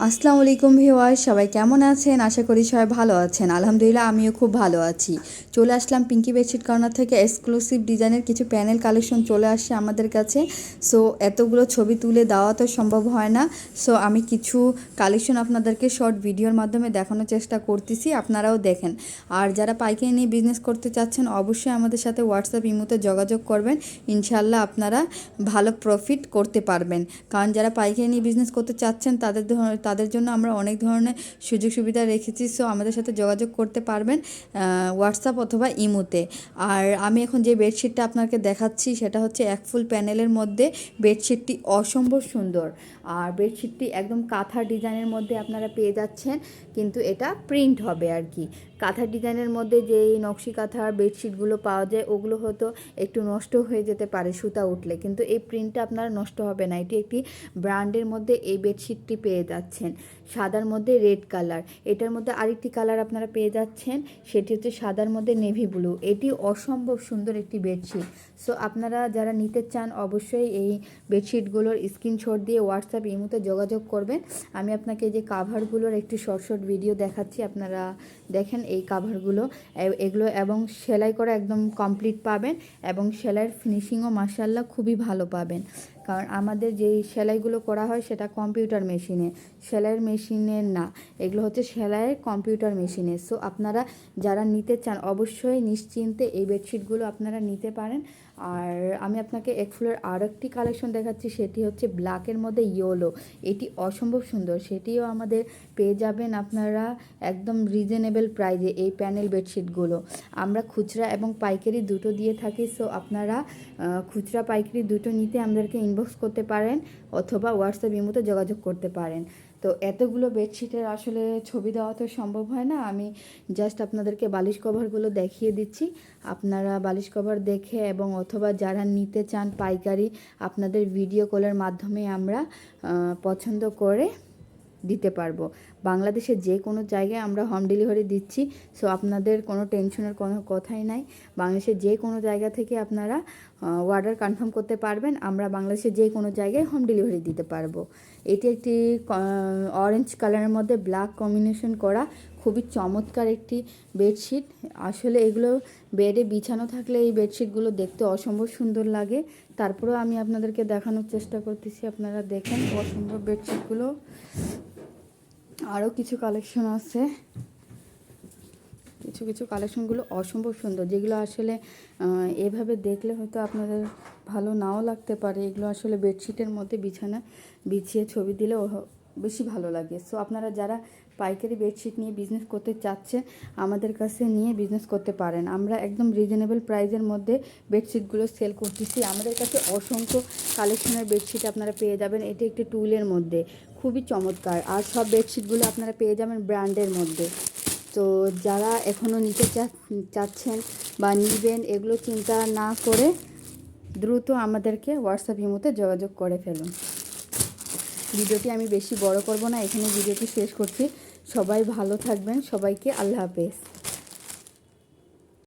আসসালামু আলাইকুম ভিওয়ার সবাই কেমন আছেন? আশা করি সবাই ভালো আছেন। আলহামদুলিল্লাহ, আমিও খুব ভালো আছি। চলে আসলাম পিঙ্কি বেডশিট কর্নার থেকে এক্সক্লুসিভ ডিজাইনের কিছু প্যানেল কালেকশন চলে আসছে আমাদের কাছে। সো এতগুলো ছবি তুলে দেওয়া তো সম্ভব হয় না। সো আমি কিছু কালেকশন আপনাদেরকে শর্ট ভিডিওর মাধ্যমে দেখানোর চেষ্টা করতেছি, আপনারাও দেখেন। আর যারা পাইকারি নিয়ে বিজনেস করতে চাচ্ছেন, অবশ্যই আমাদের সাথে হোয়াটসঅ্যাপ ইমোতে যোগাযোগ করবেন। ইনশাল্লাহ আপনারা ভালো প্রফিট করতে পারবেন। কারণ যারা পাইকারি নিয়ে বিজনেস করতে চাচ্ছেন, তাদের ধর- তাদের জন্য আমরা অনেক ধরনের সুযোগ সুবিধা রেখেছি সো আমাদের সাথে যোগাযোগ করতে পারবেন হোয়াটসঅ্যাপ অথবা ইমোতে। আর আমি এখন যে বেডশিটটা আপনাকে দেখাচ্ছি, সেটা হচ্ছে এক ফুল প্যানেলের মধ্যে বেডশিটটি অসম্ভব সুন্দর। আর বেডশিটটি একদম কাঁথা ডিজাইনের মধ্যে আপনারা পেয়ে যাচ্ছেন, কিন্তু এটা প্রিন্ট হবে আর কি। কাঁথা ডিজাইনের মধ্যে যেই নকশি কাঁথার বেডশিটগুলো পাওয়া যায়, ওগুলো হয়তো একটু নষ্ট হয়ে যেতে পারে সুতা উঠলে, কিন্তু এই প্রিন্টটা আপনার নষ্ট হবে না। এটি একটি ব্র্যান্ডের মধ্যে এই বেডশিটটি পেয়ে যাচ্ছেন সাদার মধ্যে রেড কালার। এটার মধ্যে আরেকটি কালার আপনারা পেয়ে যাচ্ছেন, সেটি হচ্ছে সাদার মধ্যে নেভি ব্লু। এটি অসম্ভব সুন্দর একটি বেডশিট। সো আপনারা যারা নিতে চান, অবশ্যই এই বেডশিটগুলোর স্ক্রিনশট দিয়ে হোয়াটসঅ্যাপ, ইমোতে যোগাযোগ করবেন। আমি আপনাকে যে কাভারগুলোর একটি শর্ট শর্ট ভিডিও দেখাচ্ছি, আপনারা দেখেন এই কাভারগুলো। এগুলো এবং সেলাই করা একদম কমপ্লিট পাবেন এবং সেলাইয়ের ফিনিশিংও মার্শাল্লাহ খুবই ভালো পাবেন। কারণ আমাদের যেই সেলাইগুলো করা হয় সেটা কম্পিউটার মেশিনে। সেলাইয়ের মেশিনের না, এগুলো হচ্ছে সেলাইয়ের কম্পিউটার মেশিনে। সো আপনারা যারা নিতে চান, অবশ্যই নিশ্চিন্তে এই বেডশিটগুলো আপনারা নিতে পারেন। আর আমি আপনাকে এক ফুলের আর একটি কালেকশন দেখাচ্ছি, সেটি হচ্ছে ব্ল্যাকের মধ্যে ইয়োলো এটি অসম্ভব সুন্দর। সেটিও আমাদের পেয়ে যাবেন আপনারা একদম রিজনেবল প্রাইজে এই প্যানেল বেডশিটগুলো আমরা খুচরা এবং পাইকারি দুটো দিয়ে থাকি সো আপনারা খুচরা পাইকারি দুটো নিতে আমাদেরকে ইনবক্স করতে পারেন, অথবা হোয়াটসঅ্যাপ ইমোতে যোগাযোগ করতে পারেন। তো এতগুলো বেডশিটের আসলে ছবি দেওয়া তো সম্ভব হয় না। আমি জাস্ট আপনাদেরকে বালিশ কভারগুলো দেখিয়ে দিচ্ছি। আপনারা বালিশ কভার দেখে এবং অথবা যারা নিতে চান পাইকারি, আপনাদের ভিডিও কলের মাধ্যমে আমরা পছন্দ করে দিতে পারব। বাংলাদেশের যে কোনো জায়গায় আমরা হোম ডেলিভারি দিচ্ছি সো আপনাদের কোনো টেনশনের কোনো কথাই নাই। বাংলাদেশের যে কোনো জায়গা থেকে আপনারা অর্ডার কনফার্ম করতে পারবেন। আমরা বাংলাদেশের যে কোনো জায়গায় হোম ডেলিভারি দিতে পারব। এটি একটি অরেঞ্জ কালারের মধ্যে ব্ল্যাক কম্বিনেশন করা খুবই চমৎকার একটি বেডশিট আসলে এগুলো বেডে বিছানো থাকলে এই বেডশিটগুলো দেখতে অসম্ভব সুন্দর লাগে। তারপরেও আমি আপনাদেরকে দেখানোর চেষ্টা করতেছি, আপনারা দেখেন অসম্ভব বেডশিটগুলো আরও কিছু কালেকশন আছে। কিছু কিছু কালেকশনগুলো অসম্ভব সুন্দর, যেগুলো আসলে এভাবে দেখলে হয়তো আপনাদের ভালো নাও লাগতে পারে। এগুলো আসলে বেডশিটের মধ্যে বিছানা, বিছিয়ে ছবি দিলে বেশি ভালো লাগে। সো আপনারা যারা পাইকারি বেডশিট নিয়ে বিজনেস করতে চাচ্ছেন আমাদের কাছে নিয়ে বিজনেস করতে পারেন। আমরা একদম রিজনেবল প্রাইজের মধ্যে বেডশিটগুলো সেল করতেছি। আমাদের কাছে অসংখ্য কালেকশনের বেডশিট আপনারা পেয়ে যাবেন। এটি একটি টুলের মধ্যে। খুবই চমৎকার। আর সব বেডশিটগুলো আপনারা পেয়ে যাবেন ব্র্যান্ডের মধ্যে। তো যারা এখনও নিতে চাচ্ছেন বা নিবেন, এগুলো চিন্তা না করে দ্রুত আমাদেরকে হোয়াটসঅ্যাপ ইমোতে যোগাযোগ করে ফেলুন। ভিডিওটি আমি বেশি বড় করব না, এখানে ভিডিওটি শেষ করছি। সবাই ভালো থাকবেন, সবাইকে আল্লাহ হাফেজ।